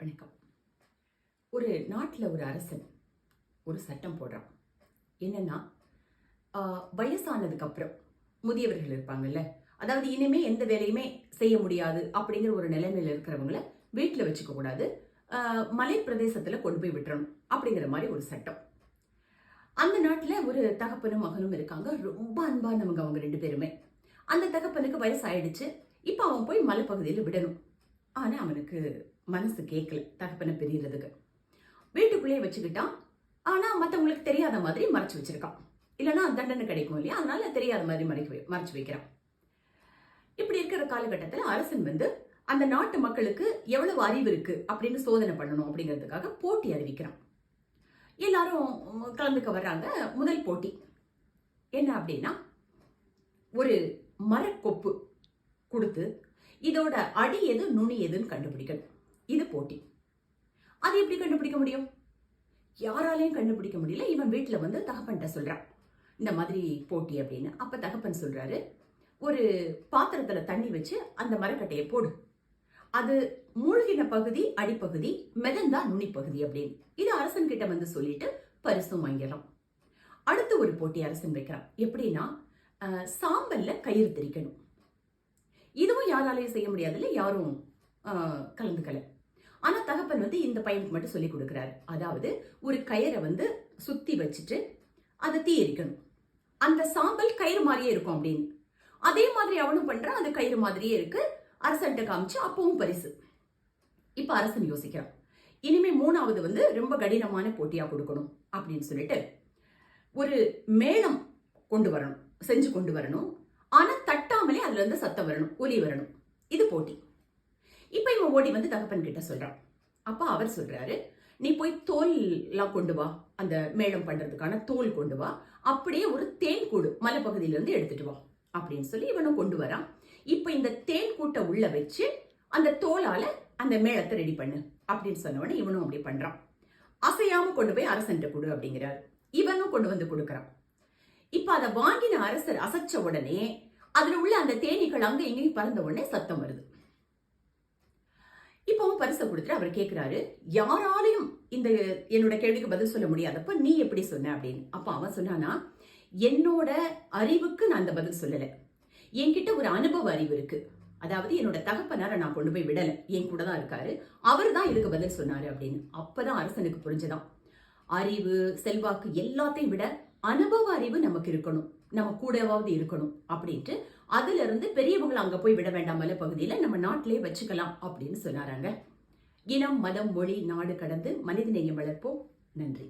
வணக்கம். ஒரு நாட்டில் ஒரு அரசன் ஒரு சட்டம் போடுறான். என்னன்னா வயசானதுக்கப்புறம் முதியவர்கள் இருப்பாங்கல்ல அதாவது இனிமே எந்த வேலையுமே செய்ய முடியாது அப்படிங்கிற ஒரு நிலைமையில் இருக்கிறவங்கள வீட்டில் வச்சுக்க கூடாது மலை பிரதேசத்தில் கொண்டு போய் விட்டுறணும் அப்படிங்கிற மாதிரி ஒரு சட்டம். அந்த நாட்டில் ஒரு தகப்பனும் மகனும் இருக்காங்க ரொம்ப அன்பானவங்க அவங்க ரெண்டு பேருமே. அந்த தகப்பனுக்கு வயசாயிடுச்சு இப்போ அவன் போய் மலைப்பகுதியில் விடணும். ஆனால் அவனுக்கு மனசு கேட்கல தகப்பனை பிரியறதுக்கு. வீட்டுக்குள்ளேயே வச்சுக்கிட்டான் ஆனால் மற்றவங்களுக்கு தெரியாத மாதிரி மறைச்சு வச்சிருக்கான். இல்லைன்னா தண்டனை கிடைக்கும் இல்லையா? அதனால தெரியாத மாதிரி மறைக்க மறைச்சு வைக்கிறான். இப்படி இருக்கிற காலகட்டத்தில் அரசன் வந்து அந்த நாட்டு மக்களுக்கு எவ்வளவு அறிவு இருக்கு அப்படின்னு சோதனை பண்ணணும் அப்படிங்கிறதுக்காக போட்டி அறிவிக்கிறான். எல்லாரும் கலந்துக்க வர்றாங்க முதல் போட்டி. என்ன அப்படின்னா ஒரு மரக்கொப்பு கொடுத்து இதோட அடி எது நுனி எதுன்னு கண்டுபிடிக்கணும். இது போட்டி. அது எப்படி கண்டுபிடிக்க முடியும்? யாராலையும் கண்டுபிடிக்க முடியல. இவன் வீட்டில் வந்து தகப்பன்கிட்ட சொல்கிறான் இந்த மாதிரி போட்டி அப்படின்னு. அப்போ தகப்பன் சொல்கிறாரு ஒரு பாத்திரத்தில் தண்ணி வச்சு அந்த மரக்கட்டையை போடு. அது மூழ்கின பகுதி அடிப்பகுதி மெதந்தா நுனிப்பகுதி பகுதி அப்படின்னு. இது அரசன் கிட்ட வந்து சொல்லிட்டு பரிசும் வாங்கிடலாம் அடுத்து ஒரு போட்டி அரசன் வைக்கிறான். எப்படின்னா சாம்பல்ல கயிறு திரிக்கணும். இதுவும் யாராலையும் செய்ய முடியாதுல்ல யாரும் கலந்துக்கலை கலந்துக்கல. ஆனா தகப்பன் வந்து இந்த பையனுக்கு மட்டும் சொல்லி கொடுக்குறாரு. அதாவது ஒரு கயிறை வந்து சுத்தி வச்சுட்டு அதை தீ எரிக்கணும் அந்த சாம்பல் கயிறு மாதிரியே இருக்கும் அப்படின்னு. அதே மாதிரி அவனும் பண்றான். அது கயிறு மாதிரியே இருக்கு. அரசன்ட்ட காமிச்சு அப்பவும் பரிசு. இப்ப அரசன் யோசிக்கிறான். இனிமே மூணாவது வந்து ரொம்ப கடினமான போட்டியா கொடுக்கணும் அப்படின்னு சொல்லிட்டு ஒரு மேளம் கொண்டு வரணும். செஞ்சு கொண்டு வரணும். ஆனா தட்டாமலே அதுல இருந்து சத்தம் வரணும். ஒலி வரணும். இது போட்டி. இப்போ இவன் ஓடி வந்து தகப்பன் கிட்ட சொல்கிறான் அப்போ அவர் சொல்கிறாரு நீ போய் தோல்லாம் கொண்டு வா அந்த மேளம் பண்ணுறதுக்கான தோல் கொண்டு வா. அப்படியே ஒரு தேன் கூடு மலைப்பகுதியிலேருந்து எடுத்துட்டு வா அப்படின்னு சொல்லி இவனும் கொண்டு வரான். இப்போ இந்த தேன் கூட்டை உள்ள வச்சு அந்த தோலால் அந்த மேளத்தை ரெடி பண்ணு அப்படின்னு சொன்ன இவனும் அப்படி பண்ணுறான் அசையாமல் கொண்டு போய் அரசன்ட்ட கொடு அப்படிங்கிறாரு. இவனும் கொண்டு வந்து கொடுக்குறான். இப்போ அதை வாங்கின அரசர் அசைச்ச உடனே அதில் உள்ள அந்த தேனீக்கள் அங்கே இங்கேயும் பறந்த உடனே சத்தம் வருது. இப்பவும் பரிசை கொடுத்துட்டு அவர் கேட்குறாரு யாராலையும் இந்த என்னோட கேள்விக்கு பதில் சொல்ல முடியாதப்ப நீ எப்படி சொன்ன? அப்படின்னு. அப்ப அவன் சொன்னானா என்னோட அறிவுக்கு நான் அந்த பதில் சொல்லல. என்கிட்ட ஒரு அனுபவ அறிவு இருக்கு. அதாவது என்னோட தகப்பனார நான் கொண்டு போய் விடல. என் கூட தான் இருக்காரு. அவர் தான் இதுக்கு பதில் சொன்னாரு அப்படின்னு. அப்பதான் அரசனுக்கு புரிஞ்சுதான் அறிவு செல்வாக்கு எல்லாத்தையும் விட அனுபவ அறிவு நமக்கு இருக்கணும். நம்ம கூடவாவது இருக்கணும் அப்படின்ட்டு அதுல இருந்து பெரியவங்களை அங்க போய் விட வேண்டாம் மலை பகுதியில. நம்ம நாட்டிலே வச்சுக்கலாம் அப்படின்னு சொன்னாராங்க. இனம் மதம் மொழி நாடு கடந்து மனிதநேயம் வளர்ப்போம். நன்றி.